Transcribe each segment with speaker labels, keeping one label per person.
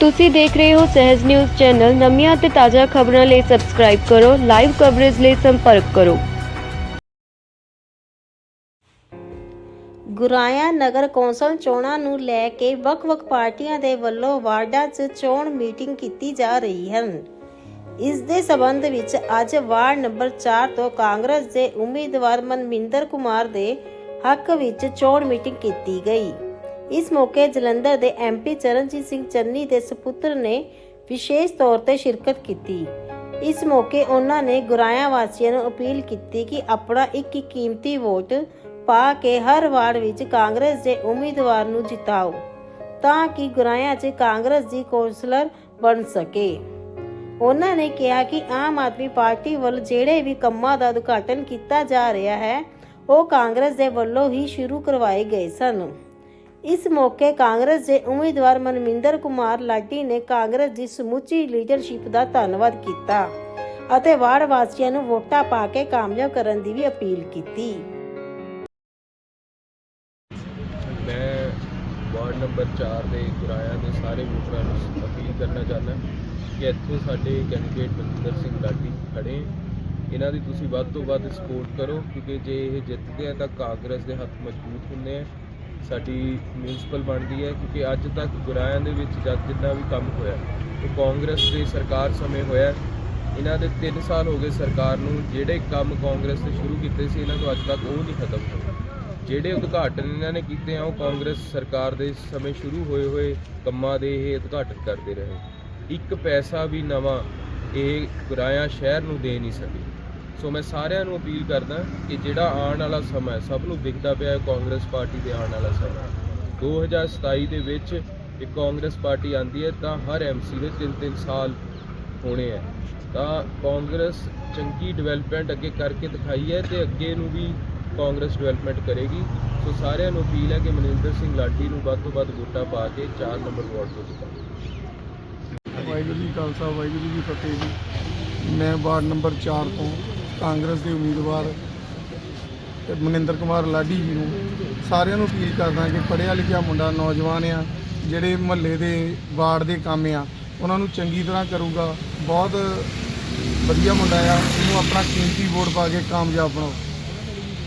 Speaker 1: ਤੁਸੀਂ ਦੇਖ ਰਹੇ ਹੋ ਸਹਿਜ ਨਿਊਜ਼ ਚੈਨਲ। ਨਵੀਆਂ ਅਤੇ ਤਾਜ਼ਾ ਖਬਰਾਂ ਲਈ ਸਬਸਕ੍ਰਾਈਬ ਕਰੋ ਲਾਈਵ ਕਵਰੇਜ ਲਈ ਸੰਪਰਕ ਕਰੋ।
Speaker 2: ਗੁਰਾਇਆ ਨਗਰ ਕੌਂਸਲ ਚੋਣਾਂ ਨੂੰ ਲੈ ਕੇ ਵੱਖ-ਵੱਖ ਪਾਰਟੀਆਂ ਦੇ ਵੱਲੋਂ ਵਾਰਡਾਂ 'ਚ ਚੋਣ ਮੀਟਿੰਗ ਕੀਤੀ ਜਾ ਰਹੀ ਹੈ। ਇਸ ਦੇ ਸਬੰਧ ਵਿੱਚ ਅੱਜ ਵਾਰਡ ਨੰਬਰ 4 ਤੋਂ ਕਾਂਗਰਸ ਦੇ ਉਮੀਦਵਾਰ ਮਨਮਿੰਦਰ ਕੁਮਾਰ ਦੇ ਹੱਕ ਵਿੱਚ ਚੋਣ ਮੀਟਿੰਗ ਕੀਤੀ ਗਈ। ਇਸ ਮੌਕੇ ਜਲੰਧਰ ਦੇ ਐਮਪੀ ਚਰਨਜੀਤ ਸਿੰਘ ਚੰਨੀ ਦੇ ਸੁਪੁੱਤਰ ਨੇ ਵਿਸ਼ੇਸ਼ ਤੌਰ ਤੇ ਸ਼ਿਰਕਤ ਕੀਤੀ। ਇਸ ਮੌਕੇ ਉਹਨਾਂ ਨੇ ਗੁਰਾਇਆ ਵਾਸੀਆਂ ਨੂੰ ਅਪੀਲ ਕੀਤੀ ਕਿ ਆਪਣਾ ਇੱਕ ਇੱਕ ਕੀਮਤੀ ਵੋਟ ਪਾ ਕੇ ਹਰ ਵਾਰਡ ਵਿੱਚ ਕਾਂਗਰਸ ਦੇ ਉਮੀਦਵਾਰ ਨੂੰ ਜਿਤਾਓ, ਤਾਂ ਕਿ ਗੁਰਾਇਆ 'ਚ ਕਾਂਗਰਸ ਦੀ ਕੌਂਸਲਰ ਬਣ ਸਕੇ। ਉਹਨਾਂ ਨੇ ਕਿਹਾ ਕਿ ਆਮ ਆਦਮੀ ਪਾਰਟੀ ਵੱਲ ਜਿਹੜੇ ਵੀ ਕੰਮਾਂ ਦਾ ਉਦਘਾਟਨ ਕੀਤਾ ਜਾ ਰਿਹਾ ਹੈ, ਉਹ ਕਾਂਗਰਸ ਦੇ ਵੱਲੋਂ ਹੀ ਸ਼ੁਰੂ ਕਰਵਾਏ ਗਏ ਸਨ। ਇਸ ਮੌਕੇ ਕਾਂਗਰਸ ਦੇ ਉਮੀਦਵਾਰ ਮਨਮਿੰਦਰ ਕੁਮਾਰ ਲਾਡੀ ਨੇ ਕਾਂਗਰਸ ਦੀ ਸਮੁੱਚੀ ਲੀਡਰਸ਼ਿਪ ਦਾ ਧੰਨਵਾਦ ਕੀਤਾ ਅਤੇ ਵਾਰਡ ਵਾਸੀਆਂ ਨੂੰ ਵੋਟਾਂ ਪਾ ਕੇ ਕਾਮਯਾਬ ਕਰਨ ਦੀ ਵੀ ਅਪੀਲ ਕੀਤੀ।
Speaker 3: ਮੈਂ ਵਾਰਡ ਨੰਬਰ 4 ਦੇ ਗੁਰਾਇਆ ਦੇ ਸਾਰੇ ਵੋਟਰਾਂ ਨੂੰ ਅਪੀਲ ਕਰਨਾ ਚਾਹੁੰਦਾ ਕਿ ਇੱਥੇ ਸਾਡੇ ਕੈਂਡੀਡੇਟ ਮਨਿੰਦਰ ਸਿੰਘ ਲਾਡੀ ਖੜੇ। ਇਹਨਾਂ ਦੀ ਤੁਸੀਂ ਵੱਧ ਤੋਂ ਵੱਧ ਸਪੋਰਟ ਕਰੋ, ਕਿਉਂਕਿ ਜੇ ਇਹ ਜਿੱਤਦੇ ਆ ਤਾਂ ਕਾਂਗਰਸ ਦੇ ਹੱਥ ਮਜ਼ਬੂਤ ਹੁੰਦੇ ਆ। ਸਾਡੀ ਮਿਊਨਿਸਪਲ ਬਣਦੀ ਹੈ ਕਿਉਂਕਿ ਅੱਜ ਤੱਕ ਗੁਰਾਇਆਂ ਦੇ ਵਿੱਚ ਜਦ ਜਿੰਨਾ ਵੀ ਕੰਮ ਹੋਇਆ, ਉਹ ਕਾਂਗਰਸ ਦੀ ਸਰਕਾਰ ਸਮੇਂ ਹੋਇਆ, ਇਹਨਾਂ ਦੇ 3 ਸਾਲ ਹੋ ਗਏ ਸਰਕਾਰ ਨੂੰ, ਜਿਹੜੇ ਕੰਮ ਕਾਂਗਰਸ ਨੇ ਸ਼ੁਰੂ ਕੀਤੇ ਸੀ, ਇਹਨਾਂ ਤੋਂ ਅੱਜ ਤੱਕ ਉਹ ਨਹੀਂ ਖਤਮ ਹੋਏ। ਜਿਹੜੇ ਉਦਘਾਟਨ ਇਹਨਾਂ ਨੇ ਕੀਤੇ ਆ, ਉਹ ਕਾਂਗਰਸ ਸਰਕਾਰ ਦੇ ਸਮੇਂ ਸ਼ੁਰੂ ਹੋਏ ਹੋਏ ਕੰਮਾਂ ਦੇ ਇਹ ਉਦਘਾਟਨ ਕਰਦੇ ਰਹੇ। ਇੱਕ ਪੈਸਾ ਵੀ ਨਵਾਂ ਇਹ ਗੁਰਾਇਆ ਸ਼ਹਿਰ ਨੂੰ ਦੇ ਨਹੀਂ ਸਕੇ। ਸੋ ਮੈਂ ਸਾਰਿਆਂ ਨੂੰ ਅਪੀਲ ਕਰਦਾ ਕਿ ਜਿਹੜਾ ਆਉਣ ਵਾਲਾ ਸਮਾਂ ਹੈ, ਸਭ ਨੂੰ ਵਿਖਦਾ ਪਿਆ ਹੈ ਕਾਂਗਰਸ ਪਾਰਟੀ ਦੇ ਆਉਣ ਵਾਲਾ ਸਮਾਂ। 2027 ਦੇ ਵਿੱਚ ਇੱਕ ਕਾਂਗਰਸ ਪਾਰਟੀ ਆਂਦੀ ਹੈ, ਤਾਂ ਹਰ ਐਮਸੀ ਦੇ 3-3 ਸਾਲ ਹੋਣੇ ਆ ਤਾਂ ਕਾਂਗਰਸ ਚੰਗੀ ਡਿਵੈਲਪਮੈਂਟ ਅੱਗੇ ਕਰਕੇ ਦਿਖਾਈ ਹੈ ਤੇ ਅੱਗੇ ਨੂੰ ਵੀ ਕਾਂਗਰਸ ਡਿਵੈਲਪਮੈਂਟ ਕਰੇਗੀ। ਸੋ ਸਾਰਿਆਂ ਨੂੰ ਅਪੀਲ ਹੈ ਕਿ ਮਨਿੰਦਰ ਸਿੰਘ ਲਾਠੀ ਨੂੰ ਵੱਧ ਤੋਂ ਵੱਧ ਵੋਟਾਂ ਪਾ ਕੇ 4 ਨੰਬਰ ਵਾਰਡ ਤੋਂ ਜਿਤਾਓ।
Speaker 4: ਵਾਹਿਗੁਰੂ ਜੀ ਖਾਲਸਾ, ਵਾਹਿਗੁਰੂ ਜੀ ਫਤਿਹ ਜੀ। ਮੈਂ ਵਾਰਡ ਨੰਬਰ 4 ਤੋਂ ਕਾਂਗਰਸ ਦੇ ਉਮੀਦਵਾਰ ਮਨਿੰਦਰ ਕੁਮਾਰ ਲਾਡੀ ਜੀ ਨੂੰ ਸਾਰਿਆਂ ਨੂੰ ਅਪੀਲ ਕਰਦਾ ਕਿ ਪੜ੍ਹਿਆ ਲਿਖਿਆ ਮੁੰਡਾ ਨੌਜਵਾਨ ਆ, ਜਿਹੜੇ ਮਹੱਲੇ ਦੇ ਵਾਰਡ ਦੇ ਕੰਮ ਆ, ਉਹਨਾਂ ਨੂੰ ਚੰਗੀ ਤਰ੍ਹਾਂ ਕਰੂਗਾ, ਬਹੁਤ ਵਧੀਆ ਮੁੰਡਾ ਆ, ਉਹਨੂੰ ਆਪਣਾ ਕੀਮਤੀ ਵੋਟ ਪਾ ਕੇ ਕਾਮਯਾਬ ਬਣਾਓ।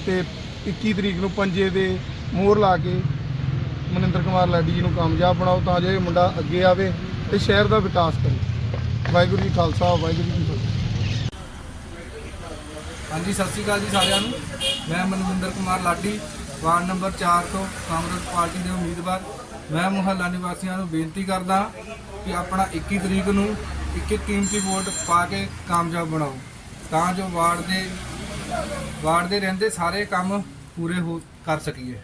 Speaker 4: ਤੇ 21 ਤਰੀਕ ਨੂੰ ਪੰਜੇ ਦੇ ਮੋਹਰ ਲਾ ਕੇ ਮਨਿੰਦਰ ਕੁਮਾਰ ਲਾਡੀ ਜੀ ਨੂੰ ਕਾਮਯਾਬ ਬਣਾਓ, ਤਾਂ ਜੋ ਇਹ ਮੁੰਡਾ ਅੱਗੇ ਆਵੇ ਤੇ ਸ਼ਹਿਰ ਦਾ ਵਿਕਾਸ ਕਰੇ। ਵਾਹਿਗੁਰੂ ਜੀ ਖਾਲਸਾ, ਵਾਹਿਗੁਰੂ ਜੀ
Speaker 5: ਹਾਂਜੀ ਸਤਿ ਸ਼੍ਰੀ ਅਕਾਲ ਜੀ ਸਾਰਿਆਂ ਨੂੰ। ਮੈਂ ਮਨਵਿੰਦਰ ਕੁਮਾਰ ਲਾਡੀ ਵਾਰਡ ਨੰਬਰ 4 ਤੋਂ ਕਾਂਗਰਸ ਪਾਰਟੀ ਦੇ ਉਮੀਦਵਾਰ। ਮੈਂ ਮੁਹੱਲਾ ਨਿਵਾਸੀਆਂ ਨੂੰ ਬੇਨਤੀ ਕਰਦਾ ਕਿ ਆਪਣਾ 21 ਤਰੀਕ ਨੂੰ ਇੱਕ ਇੱਕ ਕੀਮਤੀ ਵੋਟ ਪਾ ਕੇ ਕਾਮਯਾਬ ਬਣਾਓ ਤਾਂ ਜੋ ਵਾਰਡ ਦੇ ਵਾਰਡ ਦੇ ਰਹਿੰਦੇ ਸਾਰੇ ਕੰਮ ਪੂਰੇ ਹੋ ਕਰ ਸਕੀਏ।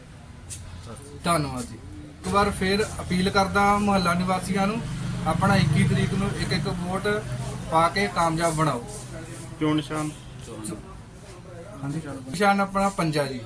Speaker 5: ਧੰਨਵਾਦ ਜੀ। ਇੱਕ ਵਾਰ ਫੇਰ ਅਪੀਲ ਕਰਦਾ ਮੁਹੱਲਾ ਨਿਵਾਸੀਆਂ ਨੂੰ ਆਪਣਾ 21 ਤਰੀਕ ਨੂੰ ਇੱਕ ਇੱਕ ਵੋਟ ਪਾ ਕੇ ਕਾਮਯਾਬ ਬਣਾਓ।
Speaker 4: ਚੋਣ ਨਿਸ਼ਾਨ?
Speaker 5: ਹਾਂਜੀ ਨਿਸ਼ਾਨ ਆਪਣਾ ਪੰਜਾ ਜੀ।